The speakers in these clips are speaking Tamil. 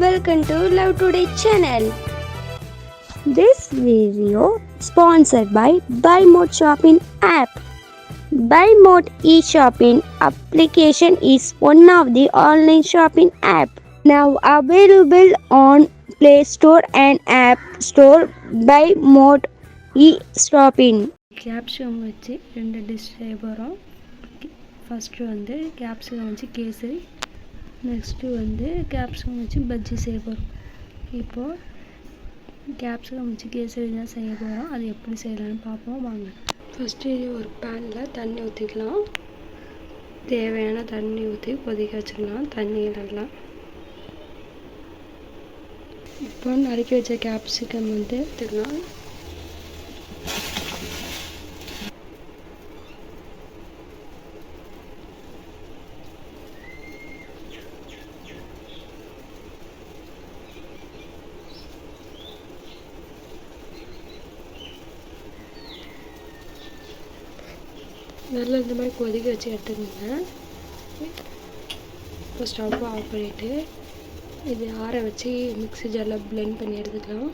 welcome to Love Today channel. This video sponsored by Buy Mode Shopping app. Buy Mode e-shopping application is one of the online shopping app now available on Play Store and App Store. Buy Mode e-shopping. Capsicum வச்சு ரெண்டு டிஷ் செய்ய போகிறோம் ஃபஸ்ட்டு வந்து கேப்சிகம் வச்சு கேசரி நெக்ஸ்ட்டு வந்து கேப்சிகம் வச்சு பஜ்ஜி செய்ய போகிறோம் இப்போது கேப்சிகம் வச்சு கேசரி தான் செய்ய போகிறோம் அது எப்படி செய்யலாம்னு பார்ப்போம். வாங்க. ஃபஸ்ட்டு ஒரு பேனில் தண்ணி ஊற்றிக்கலாம் தேவையான தண்ணி ஊற்றி கொதிக்க வச்சுக்கலாம் தண்ணி நல்லா இப்போ நறுக்கி வச்ச கேப்சிகம் வந்து எடுத்துக்கலாம். நல்லா இந்த மாதிரி கொதிக்க வச்சு எடுத்துக்கோங்க. இப்போ ஸ்டவ் ஆஃப் பண்ணிவிட்டு இது ஆற வச்சு மிக்ஸி ஜாரில் பிளெண்ட் பண்ணி எடுத்துக்கலாம்.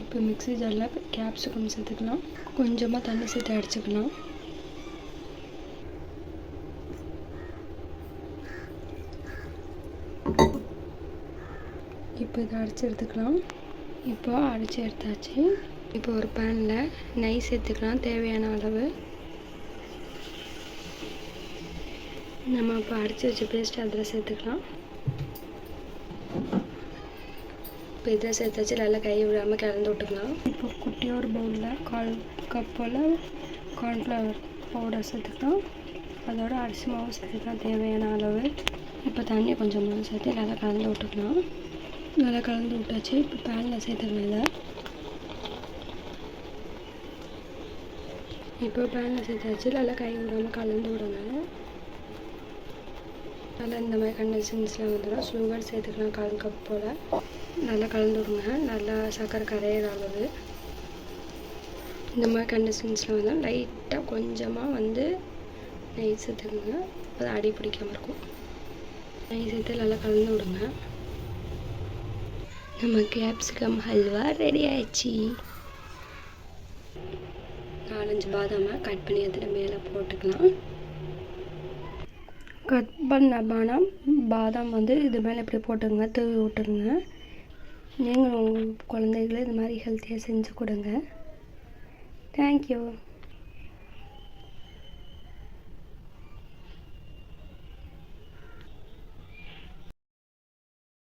இப்போ மிக்ஸி ஜாரில் கேப்சிகம் சேர்த்துக்கலாம். கொஞ்சமாக தண்ணி சேர்த்து அடிச்சுக்கலாம். இப்போ இதை அடித்து எடுத்துக்கலாம். இப்போ அடித்து எடுத்தாச்சு. இப்போ ஒரு பேனில் நெய் சேர்த்துக்கலாம் தேவையான அளவு. நம்ம இப்போ அடித்து வச்ச பேஸ்ட் அதில் சேர்த்துக்கலாம். இப்போ இதை சேர்த்தாச்சு நல்லா கை விடாமல் கலந்து விட்டுக்கலாம். இப்போ குட்டியாக ஒரு பவுலில் கால் கப் போல் கார்ன்ஃப்ளவர் பவுடர் சேர்த்துக்கலாம். அதோட அரிசி மாவு சேர்த்துக்கலாம் தேவையான அளவு. இப்போ தண்ணியை கொஞ்சமாக சேர்த்து நல்லா கலந்து விட்டுக்கலாம். நல்லா கலந்து விட்டாச்சு இப்போ பேனில் சேர்த்துக்கலாம் இதை. இப்போ பேனில் சேர்த்தாச்சு நல்லா கை விடாமல் கலந்து விடணும். அதில் இந்த மாதிரி கண்டிஷன்ஸ்லாம் வந்துடும் சுகர் சேர்த்துக்கலாம் கால் கப் போல். நல்லா கலந்து விடுங்க நல்லா சர்க்கரை கரையிற அளவு. இந்த மாதிரி கண்டிஷன்ஸ்லாம் வந்து லைட்டாக கொஞ்சமாக வந்து நெய் சேர்த்துக்கோங்க அது அடி பிடிக்காமல் இருக்கும். நெய் சேர்த்து நல்லா கலந்து விடுங்க நம்ம கேப்சிகம் ஹல்வா ரெடி ஆயிடுச்சு. நாலஞ்சு பாதாமை கட் பண்ணி எடுத்துகிட்டு மேலே போட்டுக்கலாம். கட் பண்ண பானம் பாதாம் வந்து இது மேலே இப்படி போட்டுங்க தூவி விட்டுருங்க நீங்களும் உங்கள் குழந்தைகளை இது மாதிரி ஹெல்த்தியாக செஞ்சு கொடுங்க. தேங்க்யூ